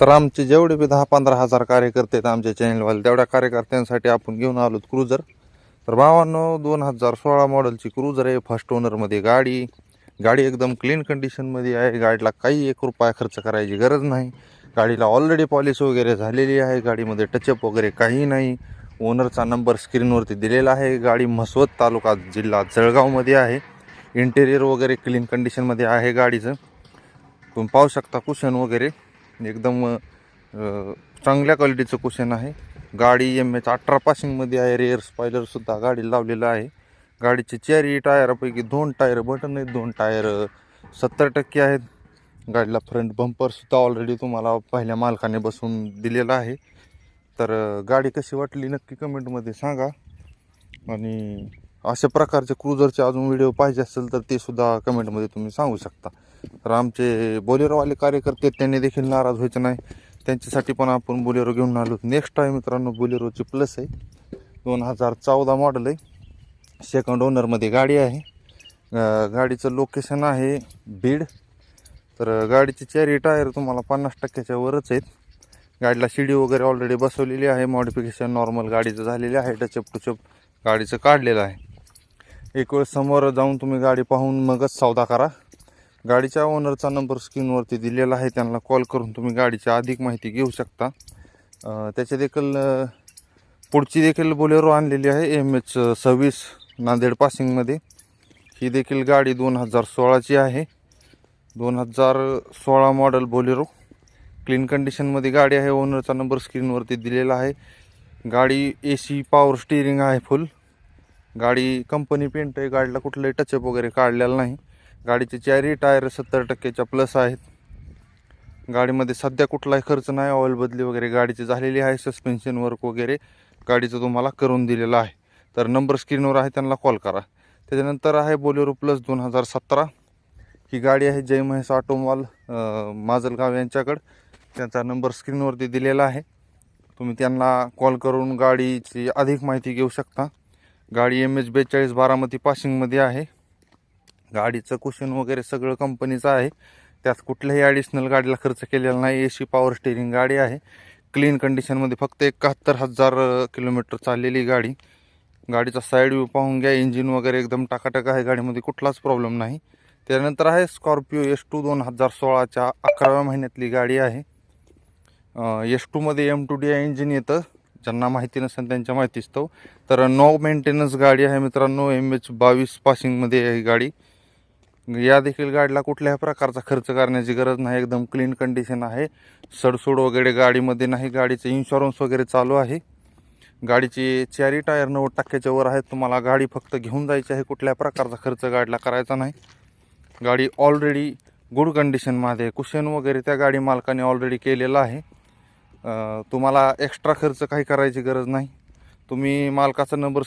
तर आमचे जेवढे बी दहा पंधरा हजार कार्यकर्ते आहेत आमच्या चॅनलवाले तेवढ्या कार्यकर्त्यांसाठी आपण घेऊन आलोत क्रुझर तर भावांनो दोन हजार सोळा मॉडेलची क्रुझर आहे फर्स्ट ओनरमध्ये गाडी. गाडी एकदम क्लीन कंडिशनमध्ये आहे. गाडीला काही एक रुपया खर्च करायची गरज नाही. गाडीला ऑलरेडी पॉलिश वगैरे झालेली आहे. गाडीमध्ये टचअप वगैरे काही नाही. ओनरचा नंबर स्क्रीनवरती दिलेला आहे. गाडी म्हसवत तालुका जिल्हा जळगावमध्ये आहे. इंटेरियर वगैरे क्लीन कंडिशनमध्ये आहे गाडीचं. तुम्ही पाहू शकता कुशन वगैरे. एकदम चांगल्या क्वालिटीचं कुशन आहे. गाडी एम एच अठरा पासिंगमध्ये आहे रेअर स्पायलरसुद्धा गाडी लावलेलं आहे. गाडीचे चारही टायरापैकी दोन टायर बटन आहेत दोन टायर सत्तर टक्के आहेत. गाडीला फ्रंट बंपरसुद्धा ऑलरेडी तुम्हाला पहिल्या मालकाने बसून दिलेला आहे. तर गाडी कशी वाटली नक्की कमेंटमध्ये सांगा. आणि अशा प्रकारचे क्रुझरचे अजून व्हिडिओ पाहिजे असेल तर ते सुद्धा कमेंटमध्ये तुम्ही सांगू शकता. तर आमचे बोलेरोवाले कार्यकर्ते आहेत, त्यांनी देखील नाराज व्हायचं नाही. त्यांच्यासाठी पण आपण बोलेरो घेऊन आलो. नेक्स्ट आहे मित्रांनो बोलेरोची प्लस आहे. दोन हजार चौदा मॉडेल आहे. सेकंड ओनरमध्ये गाडी आहे. गाडीचं लोकेशन आहे बीड. तर गाडीचे चारही टायर तुम्हाला पन्नास टक्क्याच्या वरच आहेत. गाडीला शिडी वगैरे ऑलरेडी बसवलेली आहे. मॉडिफिकेशन नॉर्मल गाडीचं झालेलं आहे. टचअप टुचअप गाडीचं काढलेलं आहे. एक वेळ समोर जाऊन तुम्ही गाडी पाहून मगच सौदा करा. गाडीच्या ओनरचा नंबर स्क्रीनवरती दिलेला आहे. त्यांना कॉल करून तुम्ही गाडीची अधिक माहिती घेऊ शकता. त्याचे त्याच्या देखील पुढची देखील बोलेरो आणलेली आहे. एम एच सव्वीस नांदेड पासिंगमध्ये ही देखील गाडी दोन हजार सोळाची आहे. दोन हजार सोळा मॉडेल बोलेरो. क्लीन कंडिशनमध्ये गाडी आहे. ओनरचा नंबर स्क्रीनवरती दिलेला आहे. गाडी ए सी पॉवर स्टिअरिंग आहे फुल गाडी कंपनी पेंट आहे गाडीला कुठलंही टचअप वगैरे काढलेलं नाही. गाडीचे चारही टायर सत्तर टक्क्याच्या प्लस आहेत. गाडीमध्ये सध्या कुठलाही खर्च नाही ऑइल बदली वगैरे गाडीची झालेली आहे सस्पेन्शन वर्क वगैरे गाडीचं तुम्हाला करून दिलेलं आहे. तर नंबर स्क्रीनवर आहे त्यांना कॉल करा. त्याच्यानंतर आहे बोलेरो प्लस दोन हजार सतरा. ही गाडी आहे जय महेश ऑटोमॉल माजलगाव यांच्याकडं. त्यांचा नंबर स्क्रीनवरती दिलेला आहे. तुम्ही त्यांना कॉल करून गाडीची अधिक माहिती घेऊ शकता. गाडी एम एच बेचाळीस बारामती पासिंगमध्ये आहे. गाडीचं कुशन वगैरे सगळं कंपनीचं आहे. त्यात कुठल्याही ॲडिशनल गाडीला खर्च केलेला नाही. ए सी पॉवर स्टेरिंग गाडी आहे. क्लीन कंडिशनमध्ये फक्त एकाहत्तर हजार किलोमीटर चाललेली गाडी. गाडीचा साईड व्ह्यू पाहून घ्या. इंजिन वगैरे एकदम टाकाटक आहे. गाडीमध्ये कुठलाच प्रॉब्लेम नाही. त्यानंतर आहे स्कॉर्पिओ एस टू दोन हजार सोळाच्या अकराव्या महिन्यातली गाडी आहे. एस टूमध्ये M two D I engine येतं. ज्यांना माहिती नसेल त्यांच्या माहितीच तो. तर नो मेंटेनन्स गाडी आहे मित्रांनो एम एच बावीस पासिंगमध्ये आहे ही गाडी. या देखील गाडीला कुठल्याही प्रकारचा खर्च करण्याची गरज नाही एकदम क्लीन कंडिशन आहे. सडसूड वगैरे गाडीमध्ये नाही गाडीचं इन्शुरन्स वगैरे चालू आहे. गाडीची चारी टायर नव्वद टक्क्याच्या वर आहेत तुम्हाला गाडी फक्त घेऊन जायची आहे कुठल्या प्रकारचा खर्च गाडीला करायचा नाही. गाडी ऑलरेडी गुड कंडिशनमध्ये कुशन वगैरे त्या गाडी मालकाने ऑलरेडी केलेलं आहे. तुम्हाला एक्स्ट्रा खर्च काही करायची गरज नाही. तुम्ही मालकाचा नंबर